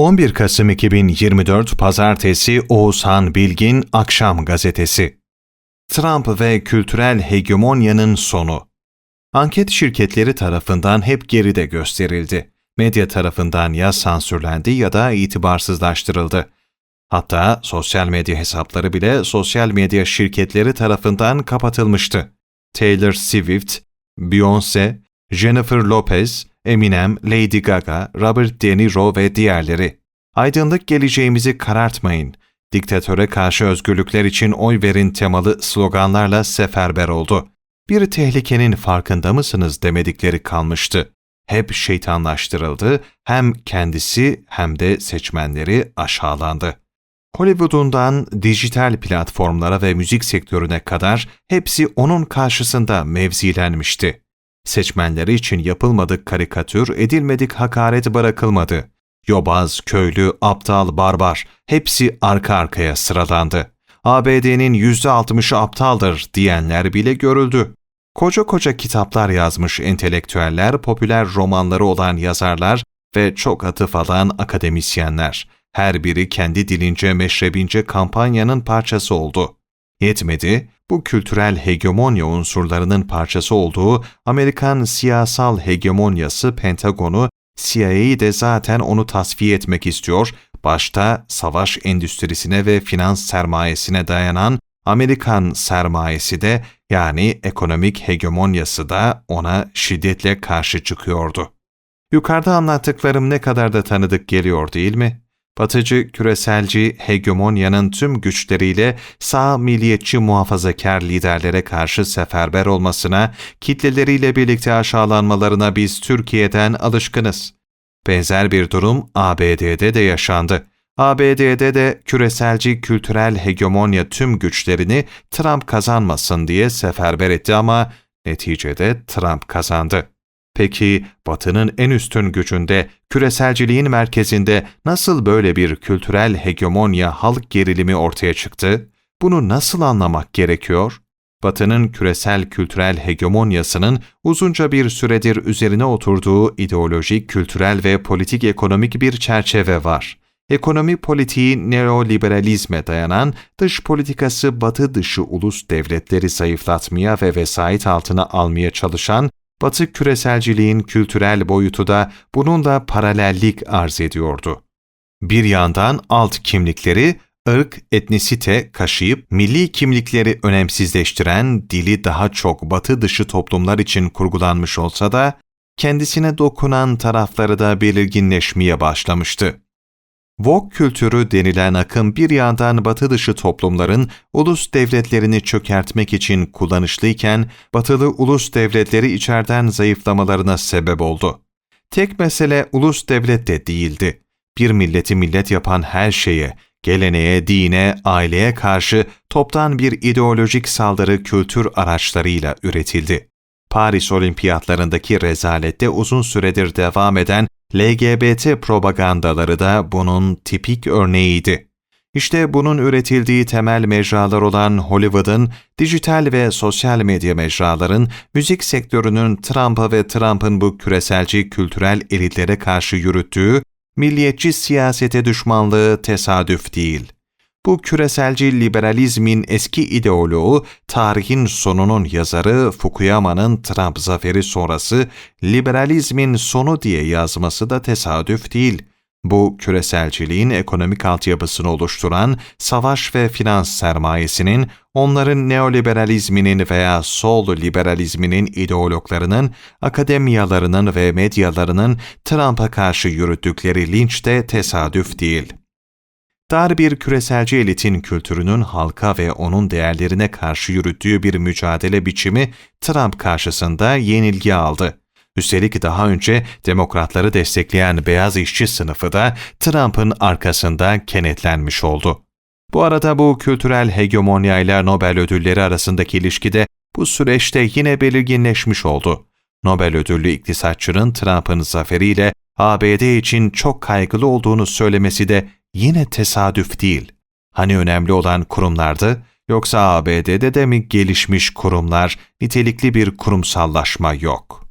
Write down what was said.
11 Kasım 2024 Pazartesi Oğuzhan Bilgin Akşam Gazetesi Trump ve kültürel hegemonyanın sonu Anket şirketleri tarafından hep geride gösterildi. Medya tarafından ya sansürlendi ya da itibarsızlaştırıldı. Hatta sosyal medya hesapları bile sosyal medya şirketleri tarafından kapatılmıştı. Taylor Swift, Beyoncé, Jennifer Lopez, Eminem, Lady Gaga, Robert De Niro ve diğerleri. Aydınlık geleceğimizi karartmayın, diktatöre karşı özgürlükler için oy verin temalı sloganlarla seferber oldu. Bir tehlikenin farkında mısınız demedikleri kalmıştı. Hep şeytanlaştırıldı, hem kendisi hem de seçmenleri aşağılandı. Hollywood'undan dijital platformlara ve müzik sektörüne kadar hepsi onun karşısında mevzilenmişti. Seçmenleri için yapılmadık karikatür, edilmedik hakaret bırakılmadı. Yobaz, köylü, aptal, barbar hepsi arka arkaya sıralandı. ABD'nin %60'ı aptaldır diyenler bile görüldü. Koca koca kitaplar yazmış entelektüeller, popüler romanları olan yazarlar ve çok atıf alan akademisyenler. Her biri kendi dilince meşrebince kampanyanın parçası oldu. Yetmedi, bu kültürel hegemonya unsurlarının parçası olduğu Amerikan siyasal hegemonyası Pentagon'u, CIA'yı de zaten onu tasfiye etmek istiyor, başta savaş endüstrisine ve finans sermayesine dayanan Amerikan sermayesi de yani ekonomik hegemonyası da ona şiddetle karşı çıkıyordu. Yukarıda anlattıklarım ne kadar da tanıdık geliyor değil mi? Batıcı küreselci hegemonyanın tüm güçleriyle sağ milliyetçi muhafazakar liderlere karşı seferber olmasına, kitleleriyle birlikte aşağılanmalarına biz Türkiye'den alışkınız. Benzer bir durum ABD'de de yaşandı. ABD'de de küreselci kültürel hegemonya tüm güçlerini Trump kazanmasın diye seferber etti ama neticede Trump kazandı. Peki Batı'nın en üstün gücünde, küreselciliğin merkezinde nasıl böyle bir kültürel hegemonya halk gerilimi ortaya çıktı? Bunu nasıl anlamak gerekiyor? Batı'nın küresel kültürel hegemonyasının uzunca bir süredir üzerine oturduğu ideolojik, kültürel ve politik ekonomik bir çerçeve var. Ekonomi politiği neoliberalizme dayanan, dış politikası batı dışı ulus devletleri zayıflatmaya ve vesayet altına almaya çalışan Batı küreselciliğin kültürel boyutu da bununla paralellik arz ediyordu. Bir yandan alt kimlikleri, ırk, etnisite kaşıyıp milli kimlikleri önemsizleştiren dili daha çok batı dışı toplumlar için kurgulanmış olsa da, kendisine dokunan tarafları da belirginleşmeye başlamıştı. Vogue kültürü denilen akım bir yandan batı dışı toplumların ulus devletlerini çökertmek için kullanışlıyken, batılı ulus devletleri içeriden zayıflamalarına sebep oldu. Tek mesele ulus devlet de değildi. Bir milleti millet yapan her şeye, geleneğe, dine, aileye karşı toptan bir ideolojik saldırı kültür araçlarıyla üretildi. Paris Olimpiyatlarındaki rezalette uzun süredir devam eden LGBT propagandaları da bunun tipik örneğiydi. İşte bunun üretildiği temel mecralar olan Hollywood'un, dijital ve sosyal medya mecraların, müzik sektörünün Trump'a ve Trump'ın bu küreselci kültürel elitlere karşı yürüttüğü milliyetçi siyasete düşmanlığı tesadüf değil. Bu küreselci liberalizmin eski ideoloğu, tarihin sonunun yazarı Fukuyama'nın Trump zaferi sonrası liberalizmin sonu diye yazması da tesadüf değil. Bu küreselciliğin ekonomik altyapısını oluşturan savaş ve finans sermayesinin, onların neoliberalizminin veya sol liberalizminin ideologlarının, akademiyalarının ve medyalarının Trump'a karşı yürüttükleri linç de tesadüf değil. Dar bir küreselci elitin kültürünün halka ve onun değerlerine karşı yürüttüğü bir mücadele biçimi Trump karşısında yenilgi aldı. Üstelik daha önce demokratları destekleyen beyaz işçi sınıfı da Trump'ın arkasında kenetlenmiş oldu. Bu arada bu kültürel hegemonyayla Nobel ödülleri arasındaki ilişki de bu süreçte yine belirginleşmiş oldu. Nobel ödüllü iktisatçının Trump'ın zaferiyle ABD için çok kaygılı olduğunu söylemesi de yine tesadüf değil. Hani önemli olan kurumlardı, yoksa ABD'de de mi gelişmiş kurumlar, nitelikli bir kurumsallaşma yok?''